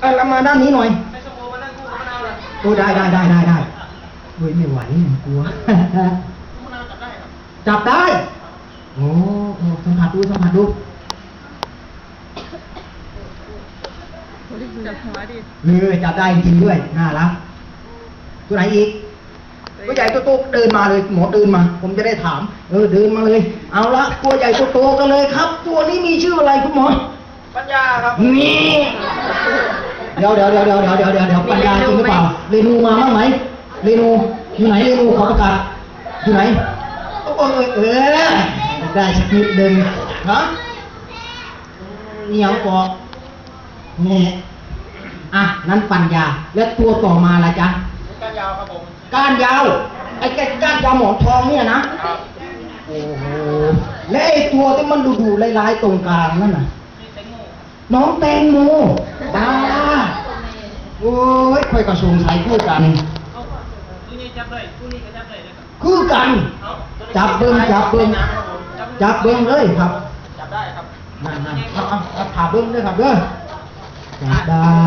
เออเรามาด้านนี้หน่อยให้สมโอมานั่งคู่กับมะนาวเลยโอ้ได้ได้ได้ได้ได้เฮ้ยไม่ไหวกลัวมะนาวจับได้ครับจับได้ โอ้โอ้สัมผัสดูสัมผัสดูจับหัวดิเออจับได้จริงๆด้วย น่ารัก ตัวไหนอีกตัวใหญ่ตัวโตเดินมาเลย หมอเดินมา ผมจะได้ถาม เออเดินมาเลย เอาละตัวใหญ่ตัวโตกันเลยครับ ตัวนี้มีชื่ออะไรคุณหมอ ปัญญาครับ นี่ เดี๋ยวเดี๋ยวเดี๋ยวเดี๋ยวเดี๋ยวเดี๋ยวเดี๋ยวเดี๋ยวปัญญาจริงหรือเปล่าเรนูมาบ้างไหมเรนูอยู่ไหนเรนูขอประกาศอยู่ไหนโอ้ยเออได้สักนิดหนึ่งฮะเหนียวปอกนี่อะนั้นปัญญาแล้วตัวต่อมาละจ๊ะการยาวครับผมก้านยาวไอ้แกก้านยาวหมอนทองเนี่ยนะครับโอ้โหและไอ้ตัวที่มันดูดูๆลายๆตรงกลางนั่นน่ะนี่แตงโมน้องแตงโมบ้าโอ้ยค่ อยกระสงสายคู่กันเอาตู้นี้จับได้ตู้นี้ก็จับได้เลยครับคือกัน จับเบิ้งจับเบิ้งน้ำครับผมจับเบิ้งเลยครับ จับได้ครับนั่นๆเอาเอาเอาผ่าเบิ้งด้วยครับเด้อจับได้